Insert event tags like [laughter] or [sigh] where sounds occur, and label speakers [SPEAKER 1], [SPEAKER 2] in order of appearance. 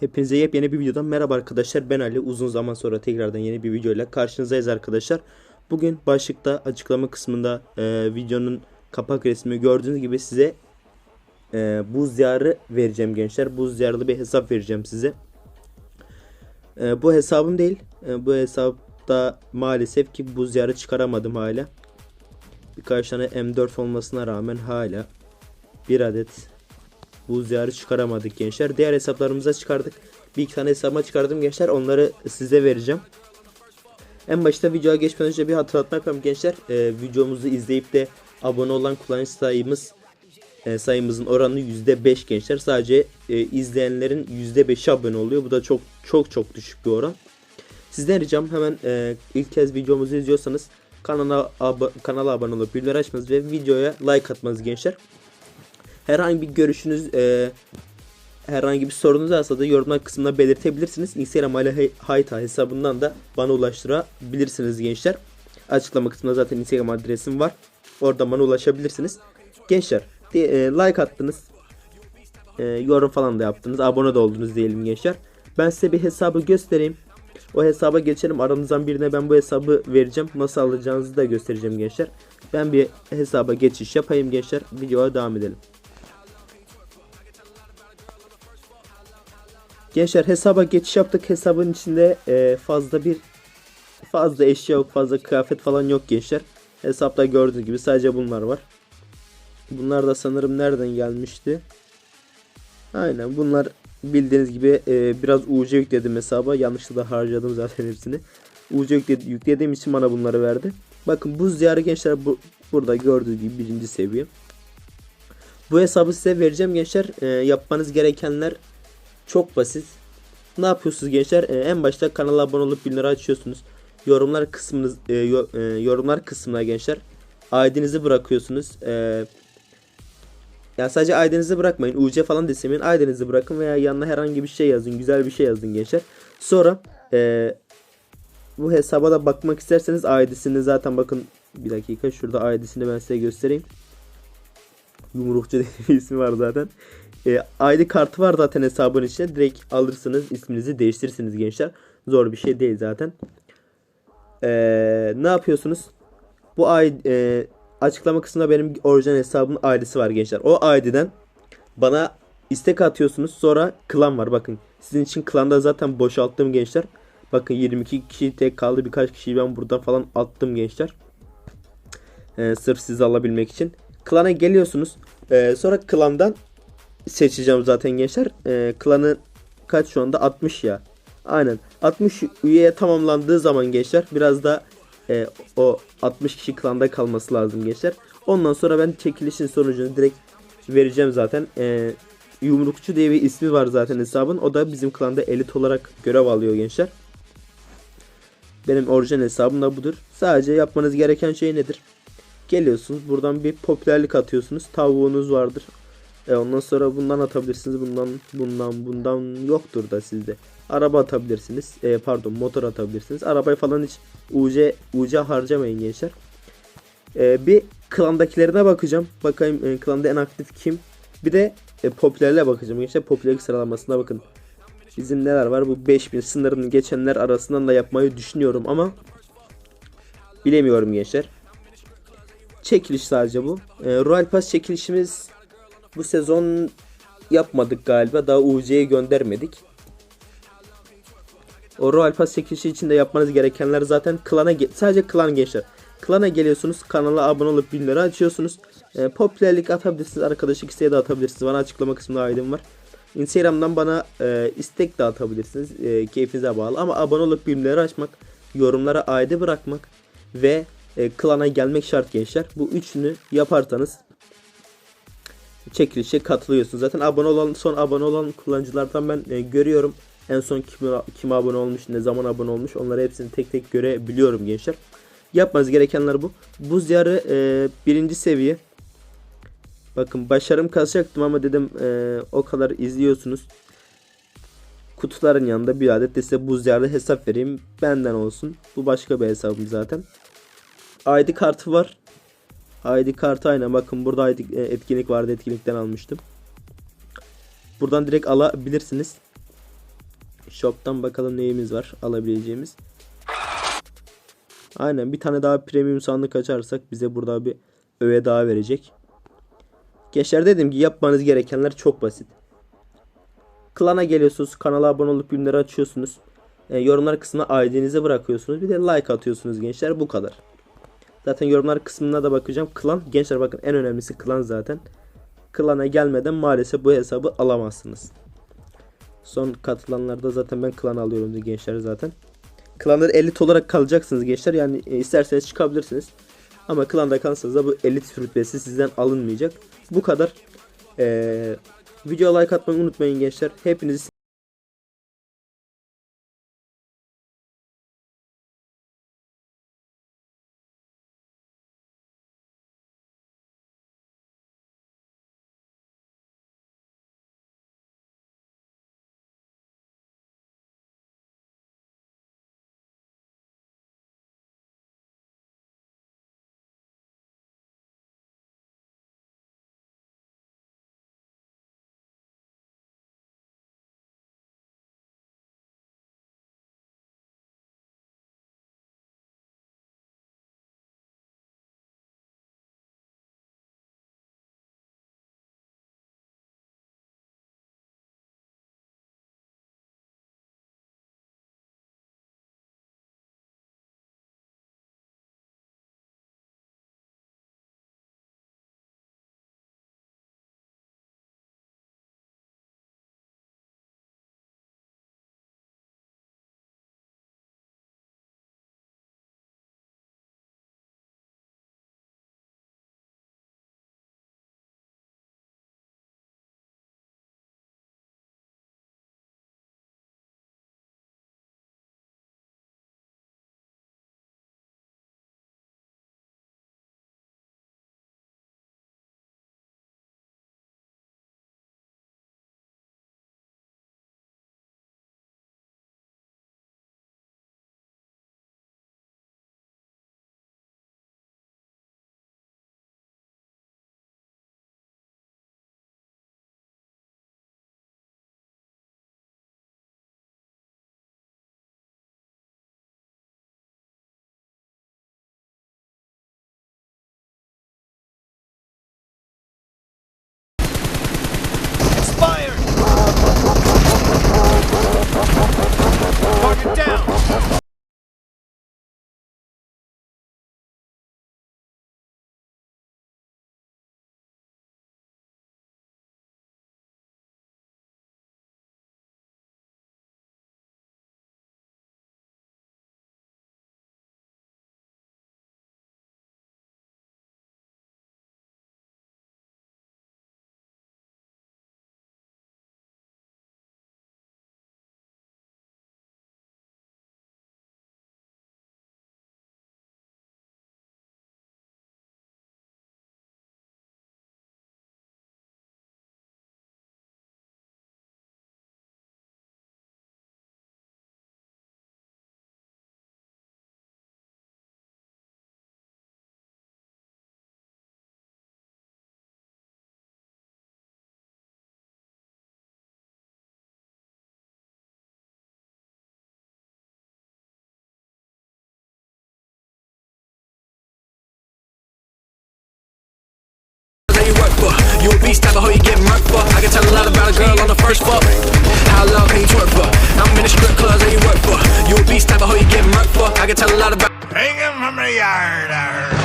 [SPEAKER 1] Hepinize yepyeni bir videodan merhaba arkadaşlar. Ben Ali. Uzun zaman sonra tekrardan yeni bir videoyla karşınızdayız arkadaşlar. Bugün başlıkta açıklama kısmında e, videonun kapak resmi gördüğünüz gibi size e, buz diyarı vereceğim gençler. Buz diyarlı bir hesap vereceğim size. E, bu hesabım değil. E, bu hesapta maalesef ki buz diyarı çıkaramadım hala. Birkaç tane M4 olmasına rağmen hala bir adet buz diyarı çıkaramadık gençler. Diğer hesaplarımıza çıkardık. Bir iki tane hesabıma çıkardım gençler. Onları size vereceğim. En başta videoya geçmeden önce bir hatırlatma yapayım gençler. Ee, videomuzu izleyip de abone olan kullanıcı sayımız e, sayımızın oranı %5 gençler. Sadece e, izleyenlerin %5'i abone oluyor. Bu da çok çok çok düşük bir oran. Sizden ricam hemen e, ilk kez videomuzu izliyorsanız kanala, abo- kanala abone olup bildirim açmanız ve videoya like atmanız gençler. Herhangi bir görüşünüz, e, herhangi bir sorunuz varsa da yorumlar kısmına belirtebilirsiniz. Instagram Ali Hayta hesabından da bana ulaştırabilirsiniz gençler. Açıklama kısmında zaten Instagram adresim var. Oradan bana ulaşabilirsiniz. Gençler e, like attınız. E, yorum falan da yaptınız. Abone de oldunuz diyelim gençler. Ben size bir hesabı göstereyim. O hesaba geçelim. Aranızdan birine ben bu hesabı vereceğim. Nasıl alacağınızı da göstereceğim gençler. Ben bir hesaba geçiş yapayım gençler. Videoya devam edelim. Gençler hesaba geçiş yaptık. Hesabın içinde e, fazla bir fazla eşya yok, fazla kıyafet falan yok gençler. Hesapta gördüğünüz gibi sadece bunlar var. Bunlar da sanırım nereden gelmişti? Aynen bunlar bildiğiniz gibi e, biraz UC yükledim hesaba. Yanlışlıkla harcadım zaten hepsini. UC yükledi- yüklediğim için bana bunları verdi. Bakın bu ziyarı gençler bu, burada gördüğünüz gibi birinci seviye. Bu hesabı size vereceğim gençler. E, yapmanız gerekenler çok basit. Ne yapıyorsunuz gençler? Ee, en başta kanala abone olup bildirimleri açıyorsunuz. Yorumlar kısmınız e, yo- e, yorumlar kısmına gençler ID'nizi bırakıyorsunuz. Ee, yani sadece ID'nizi bırakmayın. UC falan desemeyin. ID'nizi bırakın veya yanına herhangi bir şey yazın. Güzel bir şey yazın gençler. Sonra e, bu hesaba da bakmak isterseniz ID'sini zaten bakın bir dakika şurada ID'sini ben size göstereyim. Yumrukçu diye [laughs] bir ismi var zaten. E, ID kartı var zaten hesabın içinde. Direkt alırsınız isminizi değiştirirsiniz gençler. Zor bir şey değil zaten. E, ne yapıyorsunuz? Bu ID, e, açıklama kısmında benim orijinal hesabımın ID'si var gençler. O ID'den bana istek atıyorsunuz. Sonra klan var bakın. Sizin için klanda zaten boşalttım gençler. Bakın 22 kişi tek kaldı. Birkaç kişiyi ben buradan falan attım gençler. E, sırf sizi alabilmek için. Klana geliyorsunuz. E, sonra klandan seçeceğim zaten gençler. E, klanı kaç şu anda? 60 ya. Aynen. 60 üyeye tamamlandığı zaman gençler biraz da e, o 60 kişi klanda kalması lazım gençler. Ondan sonra ben çekilişin sonucunu direkt vereceğim zaten. E, Yumrukçu diye bir ismi var zaten hesabın. O da bizim klanda elit olarak görev alıyor gençler. Benim orijinal hesabım da budur. Sadece yapmanız gereken şey nedir? Geliyorsunuz buradan bir popülerlik atıyorsunuz. Tavuğunuz vardır. E ondan sonra bundan atabilirsiniz. Bundan bundan bundan yoktur da sizde. Araba atabilirsiniz. E, pardon motor atabilirsiniz. Arabayı falan hiç UC UC harcamayın gençler. E, bir klandakilerine bakacağım. Bakayım e, klanda en aktif kim? Bir de e, popülerliğe bakacağım gençler. Popülerlik sıralamasına bakın. Bizim neler var? Bu 5000 sınırını geçenler arasından da yapmayı düşünüyorum ama bilemiyorum gençler. Çekiliş sadece bu. E, Royal Pass çekilişimiz bu sezon yapmadık galiba. Daha UC'ye göndermedik. O Royal Pass çekilişi için de yapmanız gerekenler zaten klana sadece klan gençler. Klana geliyorsunuz. Kanala abone olup bildirimleri açıyorsunuz. E, popülerlik atabilirsiniz. Arkadaşlık isteği de atabilirsiniz. Bana açıklama kısmında ID'm var. Instagram'dan bana e, istek de atabilirsiniz. E, keyfinize bağlı. Ama abone olup bildirimleri açmak, yorumlara ID bırakmak ve e, klana gelmek şart gençler. Bu üçünü yaparsanız çekilişe katılıyorsunuz. Zaten abone olan son abone olan kullanıcılardan ben e, görüyorum. En son kim, kim abone olmuş, ne zaman abone olmuş onları hepsini tek tek görebiliyorum gençler. Yapmanız gerekenler bu. Bu ziyarı e, birinci seviye. Bakın başarım kazacaktım ama dedim e, o kadar izliyorsunuz. Kutuların yanında bir adet de size buz diyarda hesap vereyim. Benden olsun. Bu başka bir hesabım zaten. ID kartı var. ID kartı aynen bakın burada ID, e, etkinlik vardı etkinlikten almıştım. Buradan direkt alabilirsiniz. Shop'tan bakalım neyimiz var alabileceğimiz. Aynen bir tane daha premium sandık açarsak bize burada bir öğe daha verecek. Gençler dedim ki yapmanız gerekenler çok basit. Klana geliyorsunuz, kanala abone olup bildirimleri açıyorsunuz. E, yorumlar kısmına ID'nizi bırakıyorsunuz. Bir de like atıyorsunuz gençler bu kadar. Zaten yorumlar kısmına da bakacağım. Klan gençler bakın en önemlisi klan zaten. Klana gelmeden maalesef bu hesabı alamazsınız. Son katılanlarda zaten ben klan alıyorum gençler zaten. Klanları elit olarak kalacaksınız gençler. Yani e, isterseniz çıkabilirsiniz. Ama klanda kalsanız da bu elit rütbesi sizden alınmayacak. Bu kadar. Ee, videoya like atmayı unutmayın gençler. Hepinizi
[SPEAKER 2] work for? You a beast type of hoe you get murked for? I can tell a lot about a girl on the first fuck. How long can you twerk for? I'm in the strip clubs and you work for. You a beast type of hoe you get murked for? I can tell a lot about. Hanging from the yard.